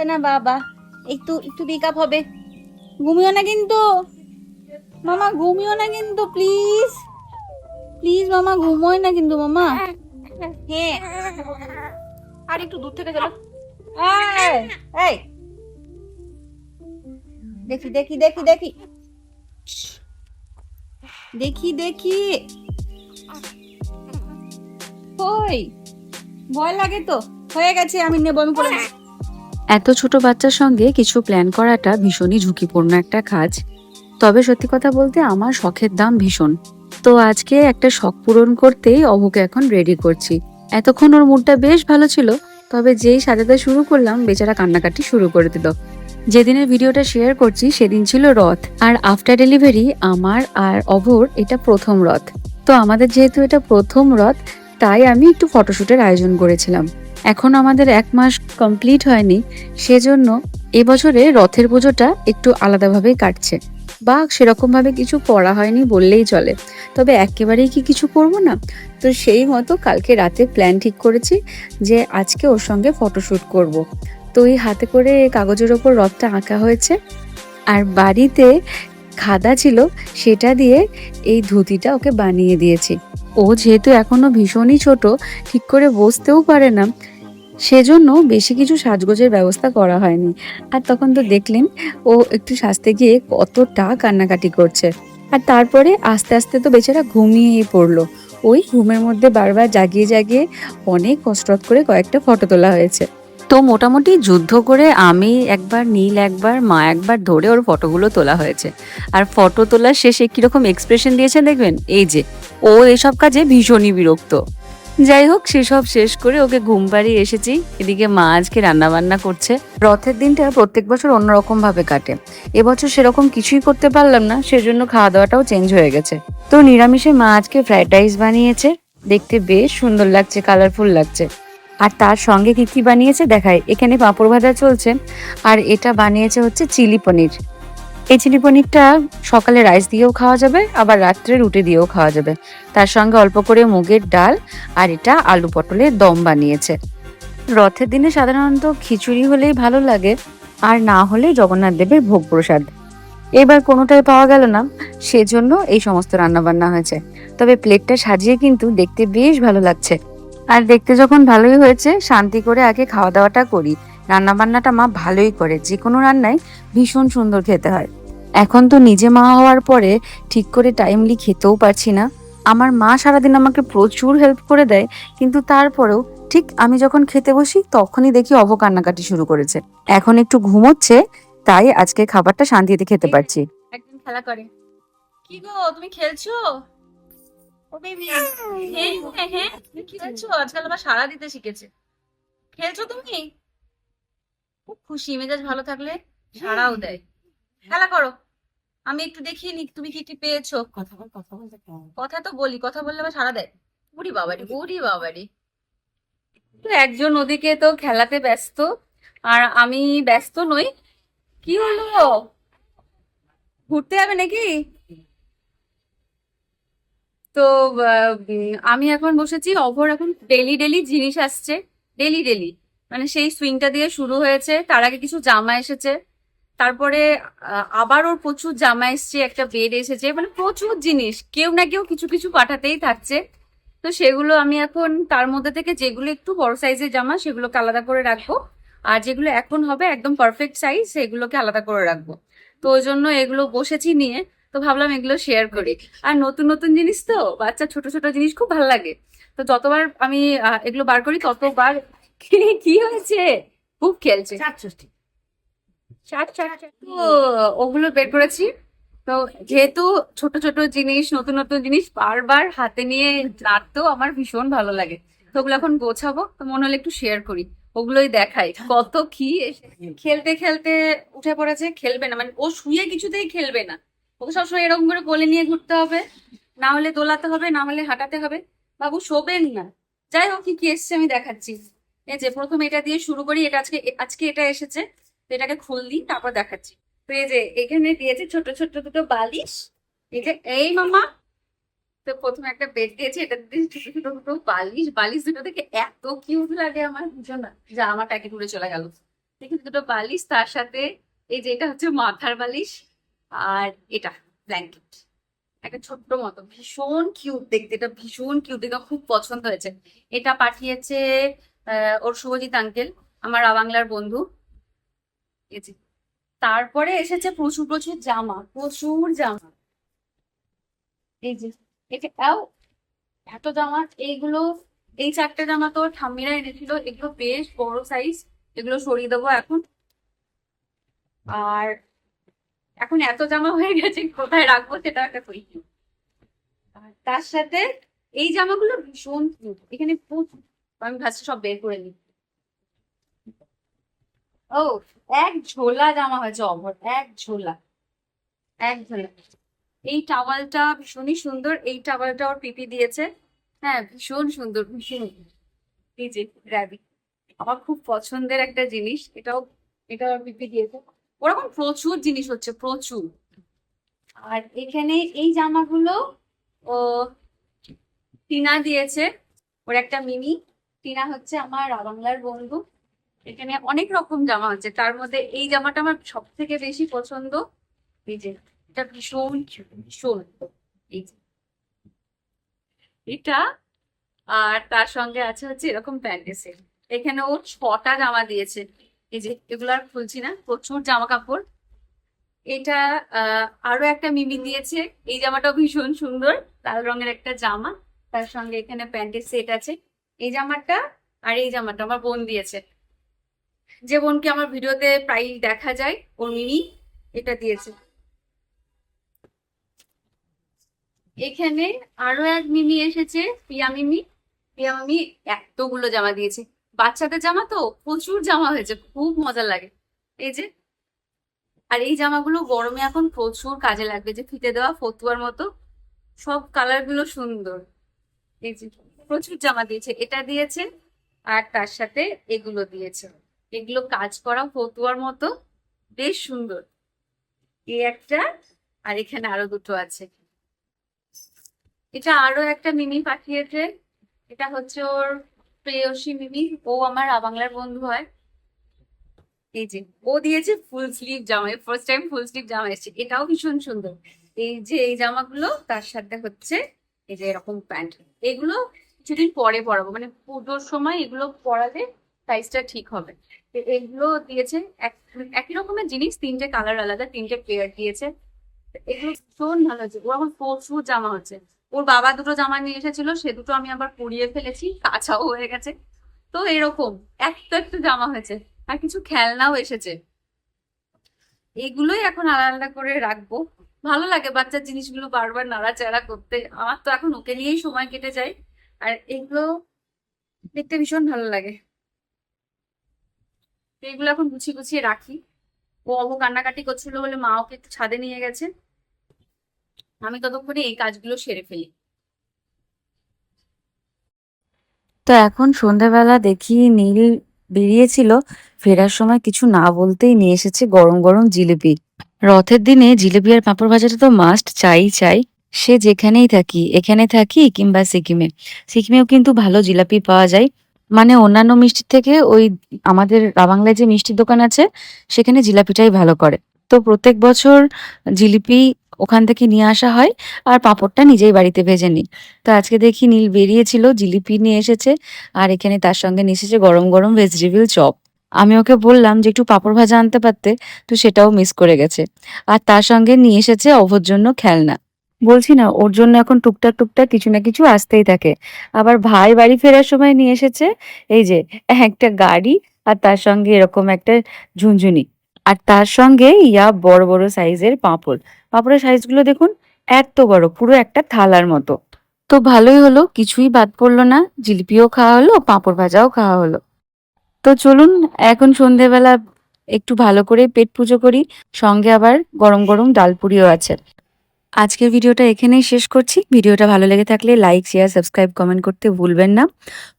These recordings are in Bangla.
তাই না বাবা। একটু একটু পিক হবে। ঘুমিও না কিন্তু। মামা ঘুমিও না কিন্তু প্লিজ প্লিজ মামা ঘুমোয় না কিন্তু মামা। হ্যাঁ। আর একটু দূর থেকে চলো। এই, দেখি দেখি দেখি দেখি। দেখি দেখি। ওই ভয় লাগে তো। হয়ে গেছে আমি নেব আমি করে। এত ছোট বাচ্চার সঙ্গে কিছু প্ল্যান করাটা ভীষণই ঝুঁকিপূর্ণ একটা কাজ। তবে সত্যি কথা বলতে আমার শখের দাম ভীষণ। তো আজকে একটা শখ পূরণ করতেই অবুকে এখন রেডি করছি। এতক্ষণ ওর মুডটা বেশ ভালো ছিল, তবে যেই সাজাতে শুরু করলাম, বেচারা কান্নাকাটি শুরু করে দিল। যেদিনের ভিডিওটা শেয়ার করছি, সেদিন ছিল রথ, আর আফটার ডেলিভারি আমার আর অভর এটা প্রথম রথ। তো আমাদের যেহেতু এটা প্রথম রথ, তাই আমি একটু ফটোশুটের আয়োজন করেছিলাম। এখন আমাদের এক মাস কমপ্লিট হয়নি, সেজন্য এবছরে রথের পুজোটা একটু আলাদাভাবেই কাটছে। বা সেরকমভাবে কিছু করা হয়নি বললেই চলে। তবে একেবারেই কি কিছু করব না? তো সেই মতো কালকে রাতে প্ল্যান ঠিক করেছি যে আজকে ওর সঙ্গে ফটোশ্যুট করব। তো এই হাতে করে কাগজের ওপর রথটা আঁকা হয়েছে। আর বাড়িতে খাদা ছিল, সেটা দিয়ে এই ধুতিটা ওকে বানিয়ে দিয়েছি। ও যেহেতু এখনও ভীষণই ছোট, ঠিক করে বসতেও পারে না। সেজন্য বেশি কিছু সাজগোজের ব্যবস্থা করা হয়নি। আর তখন তো দেখলেন, ও একটু সাজতে গিয়ে কতটা কান্নাকাটি করছে। আর তারপরে আস্তে আস্তে তো বেচারা ঘুমিয়েই পড়ল। ওই ঘুমের মধ্যে বারবার জাগিয়ে জাগিয়ে অনেক কসরত করে কয়েকটা ফটো তোলা হয়েছে। তো মোটামুটি যুদ্ধ করে আমি একবার, নীল একবার, মা একবার ধরে ওর ফটোগুলো তোলা হয়েছে। আর ফটো তোলার শেষে কীরকম এক্সপ্রেশন দিয়েছে দেখবেন? এই যে, ও এসব কাজে ভীষণই বিরক্ত। যাই হোক সেসব শেষ করে ওকে ঘুম পাড়িয়ে এসেছি। এদিকে মা আজকে রান্না বান্না করছে। রথের দিনটা প্রত্যেক বছর অন্যরকম ভাবে কাটে। এবছর সেরকম কিছুই করতে পারলাম না, সেজন্য খাওয়া দাওয়াটাও চেঞ্জ হয়ে গেছে। তো নিরামিষে মা আজকে ফ্রাইড রাইস বানিয়েছে। দেখতে বেশ সুন্দর লাগছে, কালারফুল লাগছে। আর তার সঙ্গে কি কি বানিয়েছে দেখায় এখানে পাঁপড় ভাজা চলছে। আর এটা বানিয়েছে হচ্ছে চিলি পনির। এই চিলি পনিরটা সকালে রাইস দিয়েও খাওয়া যাবে, আবার রাত্রে রুটি দিয়েও খাওয়া যাবে। তার সঙ্গে অল্প করে মুগের ডাল আর এটা আলু পটলের দম বানিয়েছে। রথের দিনে সাধারণত খিচুড়ি হলেই ভালো লাগে, আর না হলে জগন্নাথ দেবের ভোগ প্রসাদ। এবার কোনোটাই পাওয়া গেল না, সেজন্য এই সমস্ত রান্না বান্না হয়েছে। তবে প্লেটটা সাজিয়ে কিন্তু দেখতে বেশ ভালো লাগছে। আর দেখতে যখন ভালোই হয়েছে, শান্তি করে আগে খাওয়া দাওয়াটা করি। রান্না বান্নাটা মা ভালোই করে, যে কোনো রান্নায় ভীষণ সুন্দর খেতে হয়। এখন তো নিজে মা হওয়ার পরে ঠিক করে টাইমলি খেতেও পারছি না। আমার মা সারাদিন আমাকে প্রচুর হেল্প করে দেয়, কিন্তু তারপরেও ঠিক আমি যখন খেতে বসি তখনই দেখি অব কান্নাকাটি শুরু করেছে। এখন একটু ঘুমোচ্ছে, তাই আজকে খাবারটা শান্তিতে খেতে পারছি। একদিন খেলা করে। কি গো, তুমি খেলছো? ও বেবি হ্যাঁ হ্যাঁ তুমি খেলছো আজকাল সারা দিতে শিখেছে। খেলছো তুমি? খুব খুশি, মেজাজ ভালো থাকলে সারাও দেয়। খেলা করো। আমি একটু দেখিয়ে নি তুমি কি কি পেয়েছ? কথা বল কথা বলতে কথা তো বলি কথা বললে আবার সারা দেয়। বুড়ি বাবারি বুড়ি বাবারি। তো একজন ওদিকে তো খেলাতে ব্যস্ত আর আমি ব্যস্ত নই। কি হলো? ঘুরতে যাবে নাকি? তো আমি এখন বসেছি অভর এখন ডেলি ডেলি জিনিস আসছে ডেলি ডেলি। মানে সেই সুইংটা দিয়ে শুরু হয়েছে তার আগে কিছু জামা এসেছে। তারপরে আবার ওর প্রচুর জামা এসছে একটা বেড এসেছে মানে প্রচুর জিনিস। কেউ না কেউ কিছু কিছু পাঠাতেই থাকছে। তো সেগুলো আমি এখন তার মধ্যে থেকে যেগুলো একটু বড় সাইজের জামা, সেগুলোকে আলাদা করে রাখব। আর যেগুলো এখন হবে একদম পারফেক্ট সাইজ সেগুলোকে আলাদা করে রাখব। তো ওই জন্য এগুলো বসেছি নিয়ে, তো ভাবলাম এগুলো শেয়ার করি। আর নতুন নতুন জিনিস তো, বাচ্চা ছোট ছোট জিনিস খুব ভালো লাগে। তো যতবার আমি এগুলো বার করি, ততবার কি কি হয়েছে? খুব খেলছে। ওগুলো বের করেছি। তো যেহেতু ছোট ছোট জিনিস, নতুন নতুন জিনিস বারবার হাতে নিয়ে নাড়তেও আমার ভীষণ ভালো লাগে। তো ওগুলো এখন গোছাবো। তো মনে হলে একটু শেয়ার করি। ওগুলোই দেখাই। কত কি খেলতে খেলতে উঠে পড়েছে, খেলবে না। মানে ও শুয়ে কিছুতেই খেলবে না। ওকে সবসময় এরকম করে কোলে নিয়ে ঘুরতে হবে। না হলে দোলাতে হবে, না হলে হাঁটাতে হবে। বাবু শোবেন না। যাই হোক, কি কি এসছে আমি দেখাচ্ছি। এই যে প্রথম এটা দিয়ে শুরু করি। এটা আজকে আজকে এটা এসেছে। তো এটাকে খুললি, তারপর দেখাচ্ছি। তো এই যে এখানে দিয়েছে ছোট ছোট দুটো বালিশ। এই যে, এই মামা তো প্রথমে একটা বেড দিয়েছে, এটা দিয়ে ছোট ছোট দুটো বালিশ। বালিশ দুটো দেখে এত কিউট লাগে আমার, বুঝো না। যা, আমার প্যাকেট উড়ে চলে গেল। এখানে দুটো বালিশ, তার সাথে এই যে এটা হচ্ছে মাথার বালিশ আর এটা ব্ল্যাঙ্কেট একটা ছোট্ট মতো, ভীষণ কিউট দেখতে, এটা ভীষণ কিউট দেখতে খুব পছন্দ হয়েছে। এটা পাঠিয়েছে ওর শুভজিৎ আঙ্কেল আমার আবাংলার বন্ধু। তারপরে এসেছে প্রচুর প্রচুর জামা প্রচুর জামা। এই যে এটা এত জামা, এইগুলো, এই চারটে জামা তো ঠাম্মিরা এনেছিল। এগুলো বেশ বড় সাইজ এগুলো সরিয়ে দেবো এখন। আর এখন এত জামা হয়ে গেছে, কোথায় রাখব সেটা একটা কই। আর তার সাথে এই জামাগুলো ভীষণ এখানে প্রচুর, আমি ভাবছি সব বের করে নিই। ও এক ঝোলা জামা হয়েছে অভর এক ঝোলা এক ঝোলা। এই টাওয়ালটা ভীষণই সুন্দর, এই টাওয়ালটা ওর পিপি দিয়েছে। হ্যাঁ ভীষণ সুন্দর, ভীষণ। এই যে, র্যাবি। আমার খুব পছন্দের একটা জিনিস, এটাও, এটা ওর পিপি দিয়েছে। ওরকম প্রচুর জিনিস হচ্ছে, প্রচুর। আর এখানে এই জামাগুলো ও টিনা দিয়েছে, ওর একটা মিনি। টিনা হচ্ছে আমার বাংলার বন্ধু। এখানে অনেক রকম জামা আছে তার মধ্যে এই জামাটা আমার সব থেকে বেশি পছন্দ। এই যে, এটা ভীষণ ভীষণ। এই যে। এটা, আর তার সঙ্গে আছে হচ্ছে এরকম প্যান্টের এখানে ও ছটা জামা দিয়েছে। এই যে, এগুলো আর খুলছি না, প্রচুর জামা কাপড় এটা আরও একটা মিমি দিয়েছে। এই জামাটাও ভীষণ সুন্দর, লাল রঙের একটা জামা। তার সঙ্গে এখানে প্যান্টের সেট আছে। এই জামাটা, আর এই জামাটা আমার বোন দিয়েছে। যে বোনকে আমার ভিডিওতে প্রায় দেখা যায় ওর মিনি এটা দিয়েছে। এখানে আরও এক মিমি এসেছে পিয়া মিমি। পিয়া মিমি এতগুলো জামা দিয়েছে। বাচ্চাদের জামা তো, প্রচুর জামা হয়েছে, খুব মজা লাগে। এই যে, আর এই জামাগুলো গরমে এখন প্রচুর কাজে লাগবে, যে ফিতে দেওয়া ফতুয়ার মতো, সব কালারগুলো সুন্দর। এই যে, প্রচুর জামা দিয়েছে, এটা দিয়েছে, আর তার সাথে এগুলো দিয়েছে। এগুলো কাজ করা ফতুয়ার মতো। বেশ সুন্দর। এই একটা, আর এখানে আরও দুটো আছে। এটা আরও একটা মিমি পাঠিয়েছে এটা হচ্ছে ওর প্রেয়সী মিমি। ও আমার আবাংলার বন্ধু হয়। এই যে, ও দিয়েছে ফুল স্লিভ জামা ফার্স্ট টাইম ফুল স্লিভ জামা এসেছে। এটাও ভীষণ সুন্দর। এই যে, এই জামাগুলো, তার সাথে হচ্ছে এই যে এরকম প্যান্ট। এগুলো কিছুদিন পরে পরাবো। মানে পুজোর সময় এগুলো পরালে সাইজটা ঠিক হবে। এগুলো দিয়েছে এক- একই রকমের জিনিস, তিনটে কালার আলাদা, তিনটে পেয়ার দিয়েছে। এগুলো ভীষণ ভালো হচ্ছে ওর আমার প্রচুর জামা হচ্ছে ওর বাবা দুটো জামা নিয়ে এসেছিল, সে দুটো আমি আবার পরিয়ে ফেলেছি, কাঁচাও হয়ে গেছে। তো এরকম একটা একটা জামা হয়েছে, আর কিছু খেলনাও এসেছে। এগুলোই এখন আলাদা আলাদা করে রাখব। ভালো লাগে বাচ্চার জিনিসগুলো বারবার নাড়াচাড়া করতে। আমার তো এখন ওকে নিয়েই সময় কেটে যায়। আর এগুলো দেখতে ভীষণ ভালো লাগে। তো এগুলো এখন গুছিয়ে গুছিয়ে রাখি। ও অবু কান্নাকাটি করছিল বলে মা ওকে একটু ছাদে নিয়ে গেছে। আমি ততক্ষণে এই কাজগুলো সেরে ফেলি। তো এখন সন্ধ্যাবেলা দেখি নীল বেরিয়েছিল। ফেরার সময় কিছু না বলতেই নিয়ে এসেছে গরম গরম জিলিপি। রথের দিনে জিলিপি আর পাঁপড় ভাজাটা তো মাস্ট চাই চাই। সে যেখানেই থাকি, এখানে থাকি কিংবা সিকিমে। সিকিমেও কিন্তু ভালো জিলাপি পাওয়া যায়। মানে অন্যান্য মিষ্টির থেকে ওই আমাদের রাবাংলায় যে মিষ্টির দোকান আছে, সেখানে জিলাপিটাই ভালো করে। তো প্রত্যেক বছর জিলিপি ওখান থেকে নিয়ে আসা হয় আর পাঁপড়টা নিজেই বাড়িতে ভেজে নিই। তো আজকে দেখি নীল বেরিয়েছিল, জিলিপি নিয়ে এসেছে আর এখানে তার সঙ্গে নিয়ে এসেছে গরম গরম ভেজিটেবিল চপ। আমি ওকে বললাম যে একটু পাঁপড় ভাজা আনতে পারতে, তো সেটাও মিস করে গেছে। আর তার সঙ্গে নিয়ে এসেছে অভর জন্য খেলনা। বলছি না, ওর জন্য এখন টুকটাক টুকটাক কিছু না কিছু আসতেই থাকে। আবার ভাই বাড়ি ফেরার সময় নিয়ে এসেছে, এই যে, একটা গাড়ি আর তার সঙ্গে এরকম একটা ঝুনঝুনি। আর তার সঙ্গে ইয়া বড় বড় সাইজের পাঁপড়। পাঁপড়ের সাইজগুলো দেখুন, এত বড়, পুরো একটা থালার মতো। তো ভালোই হলো, কিছুই বাদ পড়ল না, জিলিপিও খাওয়া হলো, পাঁপড় ভাজাও খাওয়া হলো। তো চলুন, এখন সন্ধেবেলা একটু ভালো করে পেট পুজো করি, সঙ্গে আবার গরম গরম ডালপুরিও আছে। আজকের ভিডিওটা এখানেই শেষ করছি। ভিডিওটা ভালো লেগে থাকলে লাইক শেয়ার সাবস্ক্রাইব কমেন্ট করতে ভুলবেন না।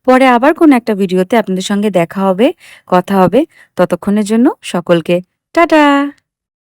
পরে আবার কোন একটা ভিডিওতে আপনাদের সঙ্গে দেখা হবে, কথা হবে। ততক্ষণের জন্য সকলকে টাটা!